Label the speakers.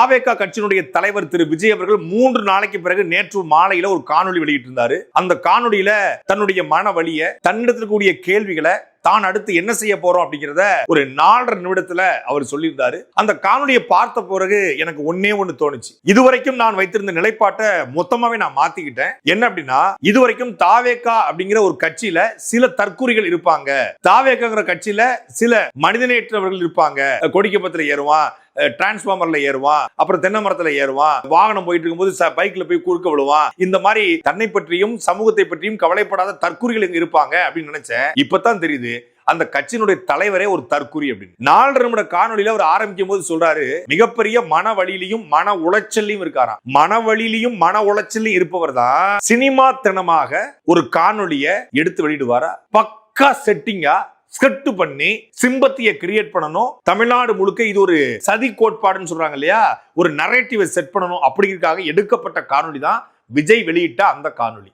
Speaker 1: தாவேகா கட்சியினுடைய தலைவர் திரு விஜய் அவர்கள் மூன்று நாளைக்கு பிறகு நேற்று மாலையில ஒரு காணொளி வெளியிட்டிருந்தாரு. அந்த காணொலியில தன்னுடைய மன வழிய தன்னிடத்திற்குரிய கேள்விகளை தான் அடுத்து என்ன செய்ய போறோம் அப்படிங்கிறத ஒரு நாலரை நிமிடத்துல அவர் சொல்லியிருந்தாரு. அந்த காணொலியை பார்த்த பிறகு எனக்கு ஒன்னே ஒண்ணு தோணுச்சு. இதுவரைக்கும் நான் வைத்திருந்த நிலைப்பாட்டை மொத்தமாவே நான் மாத்திக்கிட்டேன். என்ன அப்படின்னா இதுவரைக்கும் தாவேக்கா அப்படிங்கிற ஒரு கட்சியில சில தற்கூறிகள் இருப்பாங்க. தாவேக்காங்கிற கட்சியில சில மனிதநேற்றவர்கள் இருப்பாங்க. கொடிக்கப்பத்துல ஏறுவான் டிரான்ஸ்பார்மர்ல ஏறுவான் அப்புறம் தென்னை மரத்துல ஏறுவான் வாகனம் போயிட்டு இருக்கும்போது பைக்ல போய் குறுக்க விழுவான். இந்த மாதிரி தன்னை பற்றியும் சமூகத்தை பற்றியும் கவலைப்படாத தற்கூறிகள் இங்க இருப்பாங்க அப்படின்னு நினைச்சேன். இப்பதான் தெரியுது. அந்த கட்சியினுடைய தலைவரே ஒரு தற்குறி அப்படின்னு. நாலரை நிமிட காணொலியில அவர் ஆரம்பிக்கும் போது சொல்றாரு மிகப்பெரிய மன வழியிலையும் மன உளைச்சல்லையும் இருக்காராம். மன வழியிலையும் மன உளைச்சல்லையும் இருப்பவர் தான் சினிமா தினமாக ஒரு காணொலிய எடுத்து வெளியிடுவாரா? பக்கா செட்டிங்கா ஸ்கிரிப்ட் பண்ணி சிம்பத்தியை கிரியேட் பண்ணணும். தமிழ்நாடு முழுக்க இது ஒரு சதி கோட்பாடுன்னு சொல்றாங்க இல்லையா? ஒரு நரேட்டிவை செட் பண்ணணும். அப்படிங்கிறதுக்காக எடுக்கப்பட்ட காணொளி தான் விஜய் வெளியிட்ட அந்த காணொளி.